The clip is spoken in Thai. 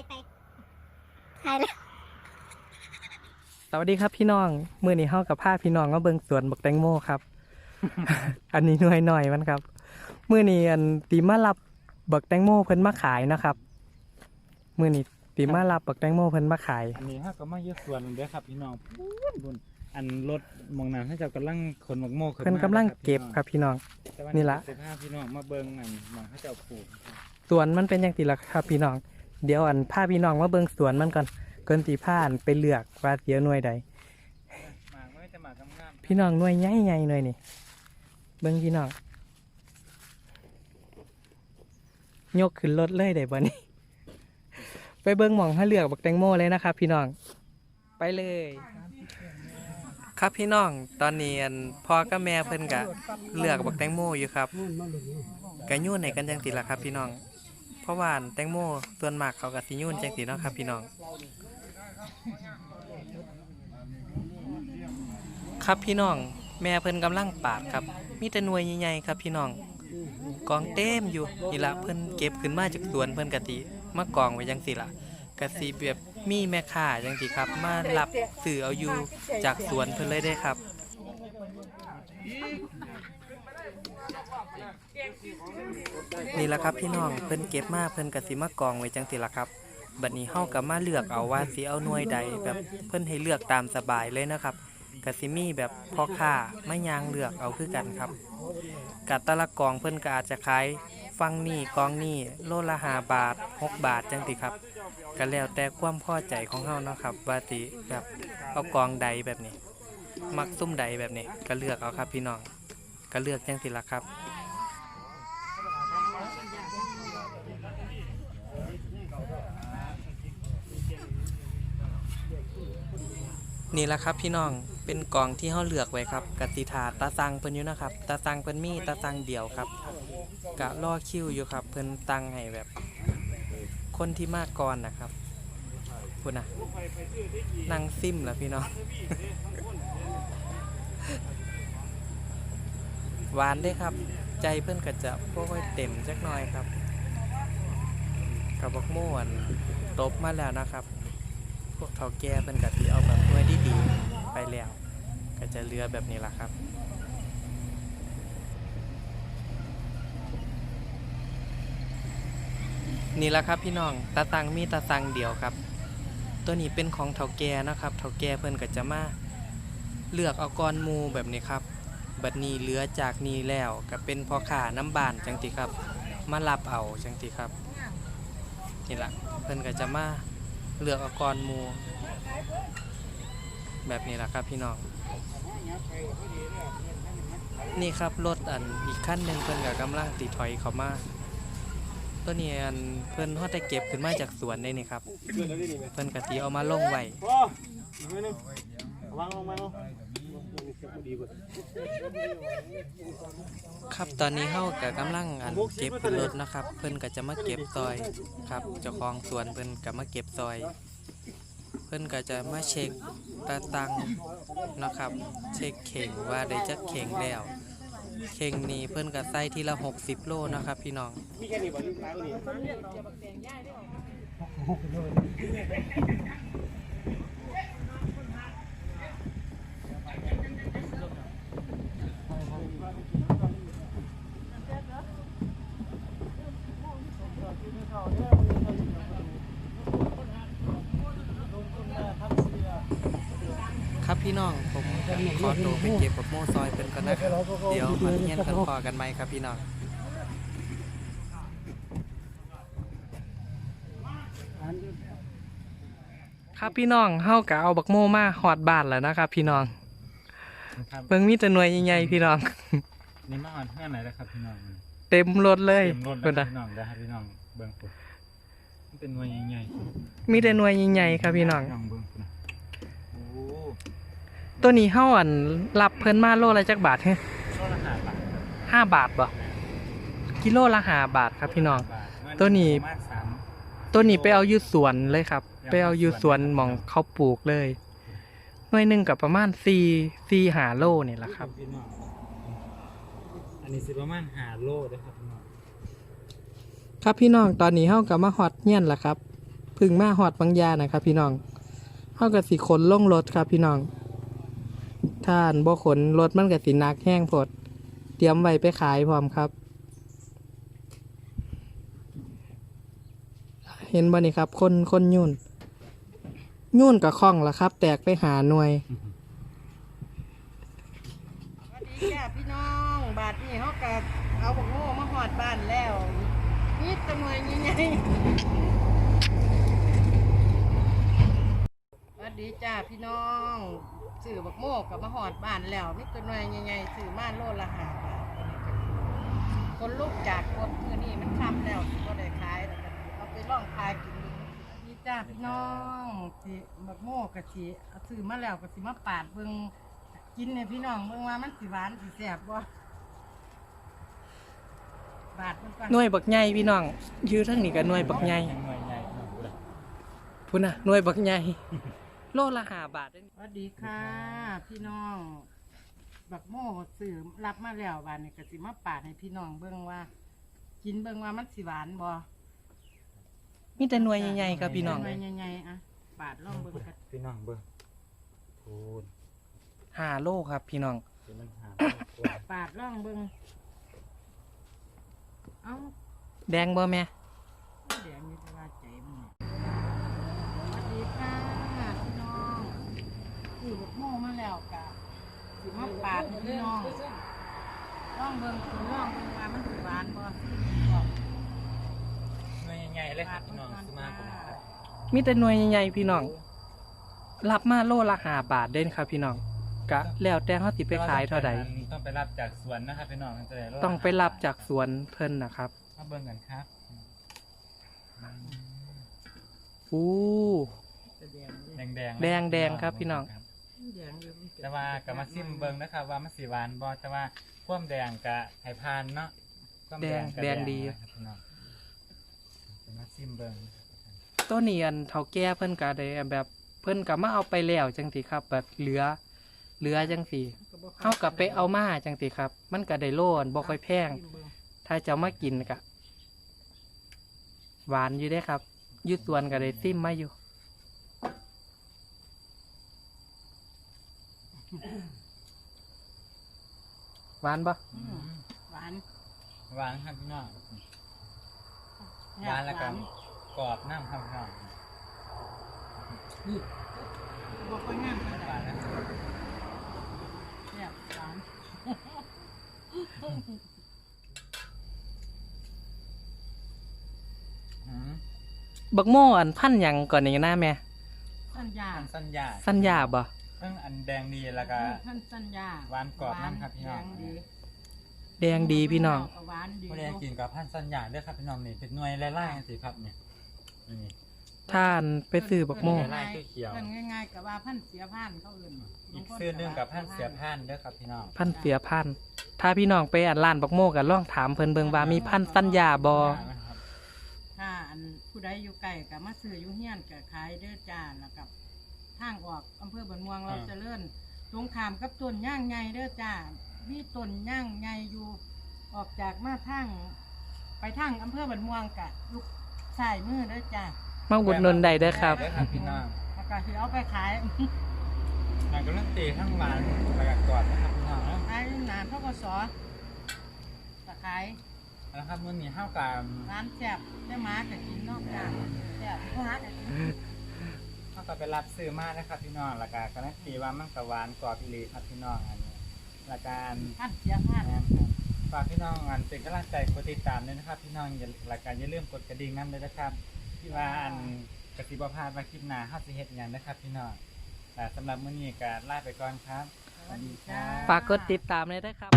ายไปทายแล้วสวัสดีครับพี่น้องมื้อนี้เฮากับพาพี่น้องมาเบิ่งสวนบักแตงโมครับ อันนี้หน่วยหน่อยมันครับมื้อนี้อันตีมารับบักแตงโมเพิ่นมาขายนะครับมื้อนี้ตีมารับบักแตงโมเพิ่นมาขาย อันนี้ฮะก็มาเยอะส่วนเด้อครับพี่น้องปุ้นบุญอันรถมองนั้นให้เจ้ากำลังขนหมกโมขึ้นเพิ่นมากำลังนะครับเก็บครับพี่น้องแต่ว่านี่ล่ะเสื้อผ้าพี่น้องมาเบิ่งอันหมองให้เจ้าปลูกครับสวนมันเป็นจังซี่ล่ะครับพี่น้อง เดี๋ยวอันพาพี่น้องมาเบิ่งสวนมันก่อนเกินสิพาอันไปเลือกว่าเสียหน่วยใดหมากไม่แต่หมากงามพี่น้องหน่วยใหญ่ๆหน่วยนี่เบิ่งพี่น้องยกขึ้นรถเลยได้บ่นี่ไปเบิ่งหม่องให้เลือกบักแตงโมเลยนะครับ พี่น้องไปเลย ครับพี่น้องตอนนี้อันพ่อกับแม่เพิ่นกะเลือกบักแตงโมอยู่ครับกะยุ่นในกันจังสิล่ะครับ พี่น้องเพ ราะว่านแตงโมส่วนมากเขาก็สิยุ่นจังสิเนาะครับ พี่น้อง ครับพี่น้อง แม่เพิ่นกำลังปาดครับ มีแต่หน่วยใหญ่ๆครับพี่น้อง กองเต็มอยู่นี่ละเพิ่นเก็บขึ้นมาจากสวนเพิ่นกะติมากองไว้จังสิล่ะกะสิแบบมีแม่ค้าจังสิครับ มารับซื้อเอาอยู่จากสวนเพิ่นเลยได้ครับ นี่แหละครับพี่น้องเพิ่นเก็บมาเพิ่นกะสิมากองไว้จังสิล่ะครับบัดนี้เฮาก็มาเลือกเอาว่าสิเอาหน่วยใดแบบเพิ่นให้เลือกตามสบายเลยนะครับกะสิมีแบบพ่อค้าไม่ยางเลือกเอาคือกันครับกัดตะละกองเพิ่นก็อาจจะขายฟังนี่กองนี่โลละหาบาทหกบาทจังติครับก็แล้วแต่ความพอใจของเฮาเนาะครับว่าติแบบเอากองใดแบบนี้ มักซุ่มใดแบบนี้ก็เลือกเอาครับพี่น้องก็เลือกจังสิละครับ นี่แหละครับพี่น้องเป็นกล่องที่เขาเลือกไว้ครับกติถาตาสังเพิ่นอยู่นะครับตาสังเพิ่นมีตาสังเดียวครับกะรอคิวอยู่ครับ เพิ่นตังให้แบบ คนที่มากก่อนนะครับพูดนะนั่งซิมแล้วพี่น้องหวานเด้ครับ ใจเพิ่นก็จะบ่ค่อยเต็มจักหน่อยครับกับบักม่วนตบมาแล้วนะครับ พวกเฒ่าแก่เพิ่นก็สิเอาแบบ ไปแล้ว ก็จะเหลือแบบนี้ล่ะครับนี่แหละครับพี่น้องตาตังมีตาตังเดียวครับ ตัวนี้เป็นของเฒ่าแก่นะครับเฒ่าแก่เพิ่นก็จะมาเลือกเอาก้อนหมูแบบนี้ครับ บัดนี้เหลือจากนี้แล้วก็เป็นพ่อค้าน้ำบานจังติครับ มารับเอาจังติครับนี่ล่ะเพิ่นก็จะมาเลือกเอาก้อนหมู แบบนี้แหละครับพี่น้อง นี่ครับรถอันอีกขั้นหนึ่งเพิ่นกับกำลังตีถอยเขามาตัวนี้อันเพิ่นฮอดได้เก็บขึ้นมาจากสวนได้นี่ครับ เพิ่นกะตีเอามาลงไว้พ่ออีกหน่อยหนึงวางลงมาลงครับตอนนี้เฮากับกำลังอันเก็บขึ้นรถนะครับ เพิ่นก็จะมาเก็บซอยครับเจ้าของสวนเพิ่นก็มาเก็บซอย พิ่นก็จะมาเช็คตาตังนะครับ เช็คเข่งว่าได้จักเข่งแล้ว เข่งนี้เพิ่นก็ใส่ทีละ 60 โลนะครับ พี่น้องมีแค่นี้บ่ที่ร้วนี่ ครับพี่น้องผม ขอตัวไปเก็บกับโม่ซอยเพิ่นก่อนนะครับเดี๋ยวมาเงียนกันพอกันไหมครับพี่น้องครับพี่น้องเฮากะเอาบักโม่มาหอดบ้านแล้วนะครับ พี่น้องครับเบิ่งมีแต่หน่วยใหญ่ๆพี่น้อง นี่มาหอนเพื่อนไหนแล้วครับพี่น้องเต็มรถเลยเต็มรถเพิ่นแล้วน่ะพี่น้องได้ครับพี่น้องเบิ่งปุ๊บมันเป็นหน่วยใหญ่มีแต่หน่วยใหญ่ๆครับพี่น้องพี่น้องเบิ่งปุ๊บนะโอ้ ตัวนี้เฮาอันรับเพิ่นมาโลละจักบาทเฮ้โลละห้าบาทห้าบาทบ่กิโลละห้าบาทครับพี่น้องบาทตัวนี้ประมาณสามตัวนี้ไปเอาอยู่สวนเลยครับ ไปเอาอยู่สวนหมองเขาปลูกเลยหน่วยหนึ่งกับประมาณสี่สี่หาโลนี่แหละครับพี่น้องอันนี้สิประมาณห้าโลเด้อครับพี่น้องครับพี่น้องตอนนี้เฮากับมาฮอดเฮียนละครับเพึ่งมาหอดบางยานะครับ พี่น้องเฮากับสิขนลงรถครับพี่น้อง ท่านบ่ขนรถมันกับสินักแห้งพด เตรียมไว้ไปขายพร้อมครับ เห็นบ่นี่ครับ คนคนยุ่น ยุ่นกับข้องละครับ แตกไปหาหน่วย สวัสดีจ้าพี่น้องบาทนี้เขาก็เอาบักโง่มาหอดบ้านแล้วนี่ตะมวยยังไง วัสดีจ้าพี่น้องสื่อบักโม่กับมาหอดบ้านแล้วนี่ตัวหน่วยยังไงสื่อมาโลละหาบาทคนลูกจากคนมือนี่มันคำแล้วก็ได้ขายแล้วก็เอาไปล่องขายกินดูนี่จ้าพี่น้องสิบักโม่กะสิเอาซื้อมาแล้วกะสิมาปาดเบิ่งกินเนี่ยพี่น้องเมื่อว่ามันสิหวานสิแสบบ่บาดมันก่อนหน่วยบักใหญ่พี่น้องอยื้อทั้งนี้กับหน่วยบักใหญ่ หน่วยใหญ่เนาะพูดอะพุ่นน่ะหน่วยบักใหญ่ โลละห้าบาทเด้อสวัสดีค่ะ พี่น้อง บักโม่สื่อรับมาแล้วบาดนี้ก็สิมาปาดให้พี่น้องเบิ่งว่า กินเบิ่งว่ามันสิหวานบ่มีแต่หน่วยใหญ่ๆครับพี่น้องหน่วยใหญ่ๆอะปาดลองเบิ่งกันพี่น้องเบิ่งพูนห้าโลครับพี่น้อง เป็นมันหาตัวปาดลองเบิ่งเอ้าแดงบ่แม่เดี๋ยวมีแต่ว่าใจมันเนี่ยสวัสดีค่ะพี่น้อง สื่อบักโม่มาแล้วกะสิมาปาดให้พี่น้องลองเบิ่งคุณลองเบิ่งว่ามันสิหวานบ่บอกหน่วยใหญ่ๆเลยครับพี่น้องซื้อมาผมครับมีแต่หน่วยใหญ่ๆพี่น้อง รับมาโลละห้าบาทเด่นครับพี่น้องกะแล้วแต่เขาสิไปขายเท่าใดต้องไปรับจากสวนนะครับพี่น้องจะได้ต้องไปรับจากสวนเพิ่นนะครับมาเบิ่งกันครับอู้แสดงแดงแดงแดงแดงครับพี่น้อง แดงอยู่มันเกิดแต่ว่ากับมาซิมเบิ่งนะครับว่ามันสีหวานบ่แต่ว่าความแดงกะไห่พานเนาะความแดงแดงดี นะครับพี่น้องจะมาซิมเบิ่งต้นเนียนเท่าแก่เพิ่นก็ได้แบบเพิ่นก็มาเอาไปแล้วจังสิครับ แบบเหลือ เหลือจังสิเฮากับไปเอามาจังสิครับ มันก็ได้โลนบ่ค่อยแพง ถ้าจะมากินก็หวานอยู่ได้ครับอยุดส่วนก็ได้ซิมมาอยู่ หวานปะอืมหวานหวานครับพี่น้องหวานแล้วก็กรอบน้ำครับพี่น้องบ่ค่อยงามเท่าหไหร่วานแล้วแซ่บหวานอืมบักโม่อันพันหยังก่อนนี่นะแม่สัญญาอันสัญญาสัญญาบ่ เพิ่งอันแดงดีแล้วก็ท่านสัญญาหวานกรอบน้ำครับพี่น้องแดดีแดงดีพี่น้อง หวานดีผู้ใดกินกับพันสัญญาเด้อครับพี่น้องนี่เป็นหน่วยไล่ๆสิครับเนี่ยนี่ ท่านไปซื้อบักโม่ไล่เขียว เพิ่นง่ายๆกับว่าพันเสียพันเขาอื่นอีกซื้อหนึงกับพันเสียพันเด้อครับพี่น้องพันเสียพันถ้าพี่น้องไปอันร้านบักโม่กันลองถามเพิ่นเบิ่งว่ามีพันสัญญาบ่นะครับถ้าอันผู้ใดอยู่ไกลก็มาซื้ออยู่เฮียนก็ขายเด้อจ้าแล้วกับ ทางออกอำเภอบันม่วงเราเจริญตรงขามกับต้นย่างใหญ่เด้อจ้ามีต้นย่างใหญ่อยู่ออกจากมาทางไปทางอำเภอบันม่วงกะลูกสายมือเด้อจ้ามาอุดหนุนได้เด้อครับเด้อครับพี่น้องแล้วก็สิเอาไปขายงานกำลังตีทั้งหวานแล้วก็กรอบนะครับพี่น้องเนาะขายนานเท่ากับสอตะขายแล้วครับมื้อนี้เฮากับร้านแซ่บได้หมาก็กินเนอกจ้าแซ่บหมาก็กิน เฮาก็ไปรับซื้อมานะครับพี่น้องแล้วก็การันตีว่ามันก็หวานกรอบอีหลีครับพี่น้องอันนี้แล้วการพันเสียพันแม่นครับฝากพี่น้องอันเป็นกำลังใจกดติดตามด้วยนะครับ พี่น้องอย่าหลักการอย่าลืมกดกระดิ่งนั่นเลยนะครับที่ว่าอันกสิบพลาดว่าคลิปหน้าเฮาสิเฮ็ดหยังนะครับ พี่น้องแต่สำหรับมื้อนี้ก็ลาไปก่อนครับสวัสดีจ้าฝากกดติดตามเลยนะครับ